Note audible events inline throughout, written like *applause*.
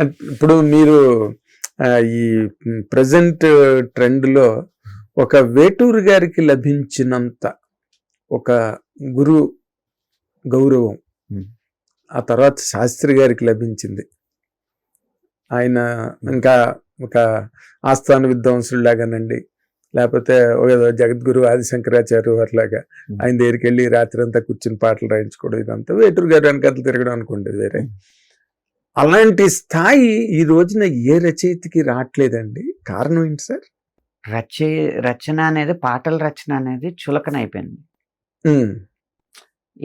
ఇప్పుడు మీరు ఈ ప్రజెంట్ ట్రెండ్లో ఒక వేటూరు గారికి లభించినంత ఒక గురు గౌరవం. ఆ తర్వాత శాస్త్రి గారికి లభించింది. ఆయన ఇంకా ఒక ఆస్థాన విద్వాంసులాగానండి లేకపోతే ఒక జగద్గురు ఆదిశంకరాచార్య వారిలాగా. ఆయన దగ్గరికి వెళ్ళి రాత్రి అంతా కూర్చుని పాటలు రాయించుకోవడం ఇదంతా. వేటూరు గారు వెనకాల తిరగడం అనుకోండి వేరే. అలాంటి స్థాయి ఈ రోజున ఏ రచయితకి రావట్లేదండి కారణం ఏంటి సార్? రచ రచన అనేది పాటల రచన అనేది చులకన అయిపోయింది.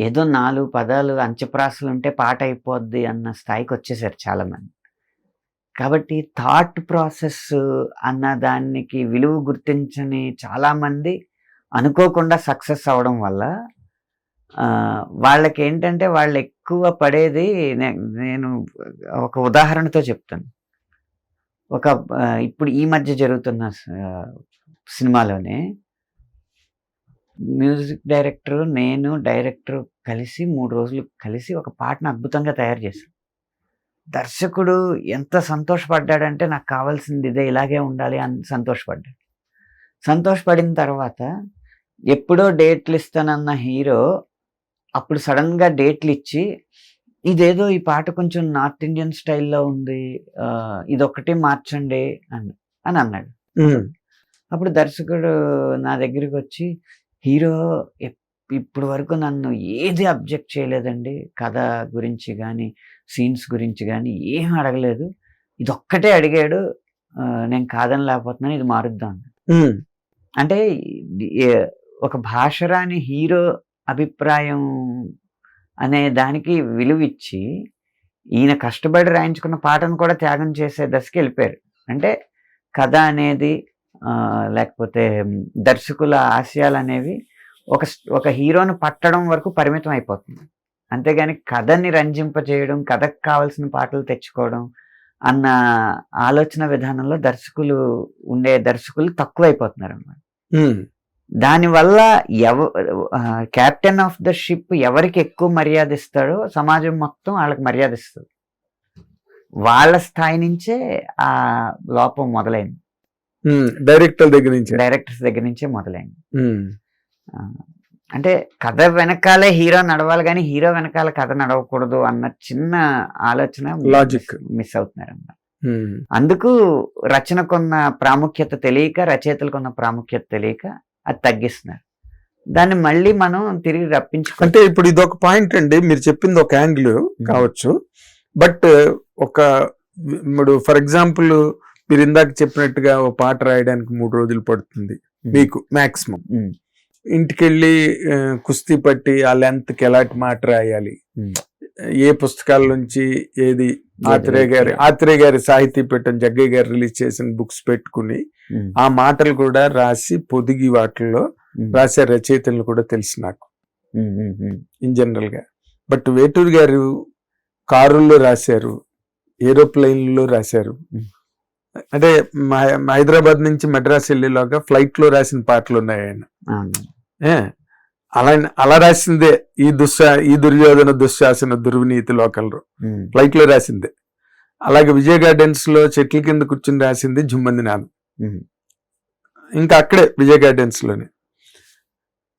ఏదో నాలుగు పదాలు అంచెప్రాసలు ఉంటే పాట అయిపోద్ది అన్న స్థాయికి వచ్చేసారు చాలా మంది కాబట్టి థాట్ ప్రాసెస్ అన్న దానికి విలువ గుర్తించని చాలా మంది అనుకోకుండా సక్సెస్ అవడం వల్ల వాళ్ళకి ఏంటంటే వాళ్ళు ఎక్కువ పడేది నేను ఒక ఉదాహరణతో చెప్తాను. ఒక ఇప్పుడు ఈ మధ్య జరుగుతున్న సినిమాలోనే మ్యూజిక్ డైరెక్టర్ నేను డైరెక్టర్ కలిసి మూడు రోజులు కలిసి ఒక పాటను అద్భుతంగా తయారు చేశాను. దర్శకుడు ఎంత సంతోషపడ్డాడంటే నాకు కావాల్సింది ఇదే ఇలాగే ఉండాలి అని సంతోషపడ్డాడు. సంతోషపడిన తర్వాత ఎప్పుడో డేట్లు ఇస్తానన్న హీరో అప్పుడు సడన్గా డేట్లు ఇచ్చి ఇదేదో ఈ పాట కొంచెం నార్త్ ఇండియన్ స్టైల్లో ఉంది ఇదొక్కటి మార్చండి అని అని అన్నాడు. అప్పుడు దర్శకుడు నా దగ్గరికి వచ్చి హీరో ఇప్పుడు వరకు నన్ను ఏది అబ్జెక్ట్ చేయలేదండి. కథ గురించి కానీ సీన్స్ గురించి కానీ ఏం అడగలేదు. ఇది ఒక్కటే అడిగాడు నేను కాదని లేకపోతున్నాను ఇది మారుద్దాం అంటే ఒక భాషరాని హీరో అభిప్రాయం అనే దానికి విలువిచ్చి ఈయన కష్టపడి రాయించుకున్న పాటను కూడా త్యాగం చేసే దశకి వెళ్ళిపోయారు. అంటే కథ అనేది లేకపోతే దర్శకుల ఆశయాలు అనేవి ఒక ఒక హీరోను పట్టడం వరకు పరిమితం అయిపోతుంది. అంతేగాని కథని రంజింపజేయడం కథకు కావాల్సిన పాటలు తెచ్చుకోవడం అన్న ఆలోచన విధానంలో దర్శకులు ఉండే దర్శకులు తక్కువైపోతున్నారు అన్నమాట దానివల్ల ఎవ కెప్టెన్ ఆఫ్ ద షిప్ ఎవరికి ఎక్కువ మర్యాద ఇస్తాడో సమాజం మొత్తం వాళ్ళకి మర్యాద ఇస్తుంది. వాళ్ళ స్థాయి నుంచే ఆ లోపం మొదలైంది. డైరెక్టర్ దగ్గర నుంచి. డైరెక్టర్స్ దగ్గర నుంచే మొదలైంది. అంటే కథ వెనకాలే హీరో నడవాలి కానీ హీరో వెనకాల కథ నడవకూడదు అన్న చిన్న ఆలోచన Logic. మిస్ అవుతున్నారు అన్నమాట అందుకు రచనకున్న ప్రాముఖ్యత తెలియక రచయితలకున్న ప్రాముఖ్యత తెలియక అది తగ్గిస్తున్నారు. దాన్ని మళ్ళీ మనం తిరిగి రప్పించుకుంటే అంటే ఇప్పుడు ఇది ఒక పాయింట్ అండి. మీరు చెప్పింది ఒక యాంగిల్ కావచ్చు. బట్ ఒక ఇప్పుడు ఫర్ ఎగ్జాంపుల్ మీరు ఇందాక చెప్పినట్టుగా ఒక పాట రాయడానికి మూడు రోజులు పడుతుంది మీకు మాక్సిమం. ఇంటికెళ్ళి కుస్తీ పట్టి ఆ లెంత్కి ఎలాంటి మాట రాయాలి. ఏ పుస్తకాల నుంచి ఏది ఆత్రేయ గారి ఆత్రేయ గారి సాహితీ పీఠం జగ్గయ్య గారు రిలీజ్ చేసిన బుక్స్ పెట్టుకుని. ఆ మాటలు కూడా రాసి పొదిగి వాటిల్లో. రాసే రచయితలు కూడా తెలుసు నాకు. ఇన్ జనరల్గా బట్ వేటూరు గారు కారుల్లో రాశారు ఏరోప్లైన్లో రాశారు. అంటే హైదరాబాద్ నుంచి మెడ్రాస్ వెళ్ళేలాగా ఫ్లైట్లో రాసిన పాటలు ఉన్నాయి ఆయన అలా అలా రాసిందే ఈ దుశ్శా ఈ దుర్యోధన దుశ్శాసన దుర్వినీతి లోకల్లో ఉమ్. ఫ్లైట్లో రాసిందే అలాగే విజయ గార్డెన్స్లో చెట్ల కింద కూర్చుని రాసింది జుమ్మంది నాదం. ఇంకా అక్కడే విజయ గార్డెన్స్లోనే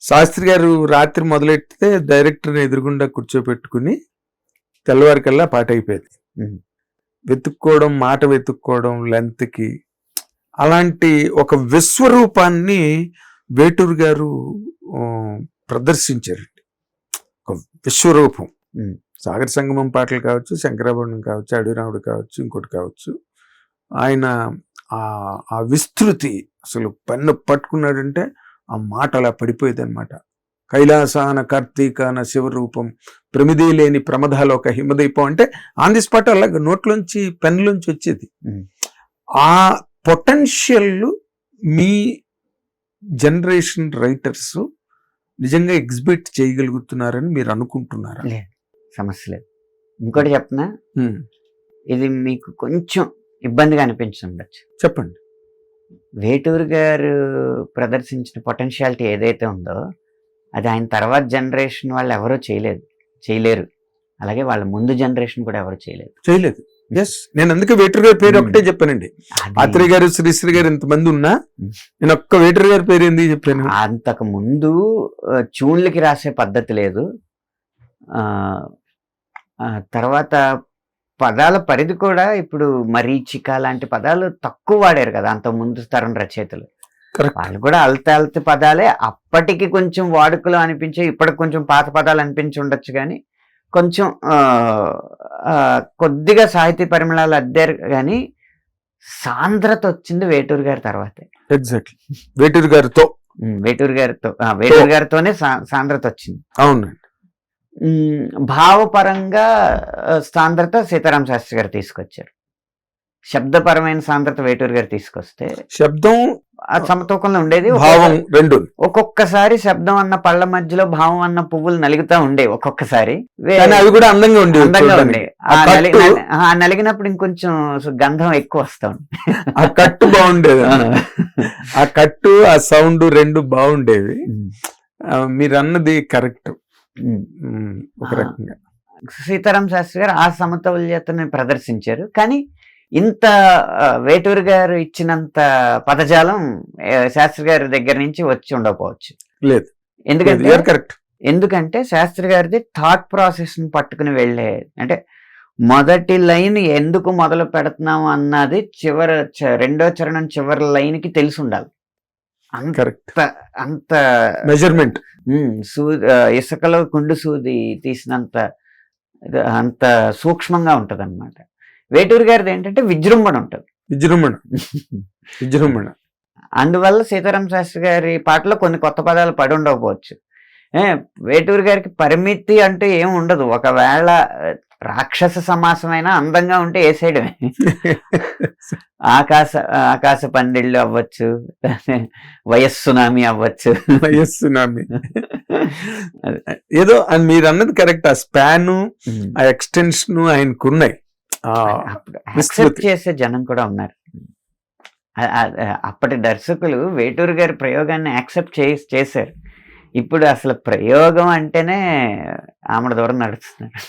శాస్త్రి గారు రాత్రి మొదలెడితే డైరెక్టర్ని ఎదురుగుండా కూర్చోపెట్టుకుని తెల్లవారికల్లా పాట అయిపోయేది. వెతుక్కోవడం మాట వెతుక్కోవడం length కి అలాంటి ఒక విశ్వరూపాన్ని వేటూరు గారు ఆ, ప్రదర్శించారు ఒక విశ్వరూపం. సాగర సంగమం పాటలు కావచ్చు శంకరాభరణం కావచ్చు అడిరాముడు కావచ్చు ఇంకోటి కావచ్చు. ఆయన ఆ విస్తృతి అసలు పెన్ను పట్టుకున్నాడంటే ఆ మాట అలా పడిపోయేది అనమాట కైలాసాన కార్తీకాన శివరూపం ప్రమిది లేని ప్రమదాలోక హిమదీపం అంటే ఆన్ ది స్పాట్ అలాగ నోట్లోంచి పెన్లోంచి వచ్చేది. ఆ పొటెన్షియల్ మీ జనరేషన్ రైటర్స్ నిజంగా ఎగ్జిబిట్ చేయగలుగుతున్నారని మీరు అనుకుంటున్నారా? సమస్య లేదు. ఇంకోటి చెప్పనా? ఇది మీకు కొంచెం ఇబ్బందిగా అనిపించుండొచ్చు చెప్పండి. వేటూరు గారు ప్రదర్శించిన పొటెన్షియాలిటీ ఏదైతే ఉందో అది ఆయన తర్వాత జనరేషన్ వాళ్ళు ఎవరూ చేయలేదు. చేయలేరు. అలాగే వాళ్ళ ముందు జనరేషన్ కూడా ఎవరు చేయలేదు. చేయలేదు. ఎస్ నేను అందుకే వేటర్ గారి పేరు Hmm. ఒకటే చెప్పానండి. అది. ఆత్రేయ గారు శ్రీశ్రీ గారు ఇంతమంది ఉన్నా Hmm. నేను ఒక్క వేటర్ గారి పేరు ఎందుకు చెప్పాను అంతకు ముందు ఆ, ట్యూన్లకి రాసే పద్ధతి లేదు. తర్వాత పదాల పరిధి కూడా ఇప్పుడు మరీచిక లాంటి పదాలు తక్కువ వాడారు కదా అంత ముందు తరం రచయితలు. వాళ్ళు కూడా అల్త అల్త పదాలే అప్పటికి కొంచెం వాడుకలో అనిపించే ఇప్పటికి కొంచెం పాత పదాలు అనిపించి ఉండొచ్చు కానీ కొంచెం కొద్దిగా సాహితీ పరిమళాలు అద్దారు కానీ సాంద్రత వచ్చింది వేటూరు గారి తర్వాతే. ఎగ్జాక్ట్లీ వేటూరు గారితో. వేటూరు గారితో వేటూరు గారితోనే సాంద్రత వచ్చింది. అవునండి. భావపరంగా సాంద్రత సీతారాం శాస్త్రి గారు తీసుకొచ్చారు. శబ్దపరమైన సాంద్రత వేటూరు గారు తీసుకొస్తే శబ్దం ఆ సమతూకంలో ఉండేది. భావం రెండు. ఒక్కొక్కసారి శబ్దం అన్న పళ్ళ మధ్యలో భావం అన్న పువ్వులు నలుగుతా ఉండే ఒక్కొక్కసారి. అవి కూడా అందంగా ఉండేవి అందంగా. ఉండే ఆ నలిగినప్పుడు ఇంకొంచెం గంధం ఎక్కువ వస్తా ఆ కట్టు బాగుండేది ఆ. కట్టు ఆ సౌండ్ రెండు బాగుండేవి. మీరు అన్నది కరెక్ట్. ఒక. రకంగా. సీతారాం శాస్త్రి గారు ఆ సమతౌల్యతని ప్రదర్శించారు. కానీ ఇంత వేటూరు గారు ఇచ్చినంత పదజాలం శాస్త్రి గారి దగ్గర నుంచి వచ్చి ఉండకపోవచ్చు. లేదు. ఎందుకంటే కరెక్ట్ ఎందుకంటే శాస్త్రి గారిది థాట్ ప్రాసెస్ని పట్టుకుని వెళ్ళే అంటే మొదటి లైన్ ఎందుకు మొదలు పెడుతున్నాము అన్నది చివరి రెండో చరణం చివరి లైన్కి తెలిసి ఉండాలి. అంత అంత మెజర్మెంట్ సూ ఇసుకలో కుండు సూది తీసినంత అంత సూక్ష్మంగా ఉంటది అనమాట వేటూరు గారిది ఏంటంటే విజృంభణ ఉంటది. విజృంభణ. *laughs* విజృంభణ. అందువల్ల సీతారాం శాస్త్రి గారి పాటలో కొన్ని కొత్త పదాలు పడి ఉండకపోవచ్చు. ఏ వేటూరు గారికి పరిమితి అంటే ఏం ఉండదు. ఒకవేళ రాక్షస సమాసమైనా అందంగా ఉంటే వేసేయడమే *laughs* ఆకాశ ఆకాశ పందిళ్ళు అవ్వచ్చు. *laughs* వయస్సునామీ అవ్వచ్చు. సునామీ. ఏదో మీరు అన్నది కరెక్ట్. ఆ స్పాన్ ఆ ఎక్స్టెన్షన్ ఆయనకు యాక్సెప్ట్ చేసే జనం కూడా ఉన్నారు. అప్పటి దర్శకులు వేటూరు గారి ప్రయోగాన్ని యాక్సెప్ట్ చేసి చేశారు. ఇప్పుడు అసలు ప్రయోగం అంటేనే ఆమెడ దూరం నడుస్తున్నారు.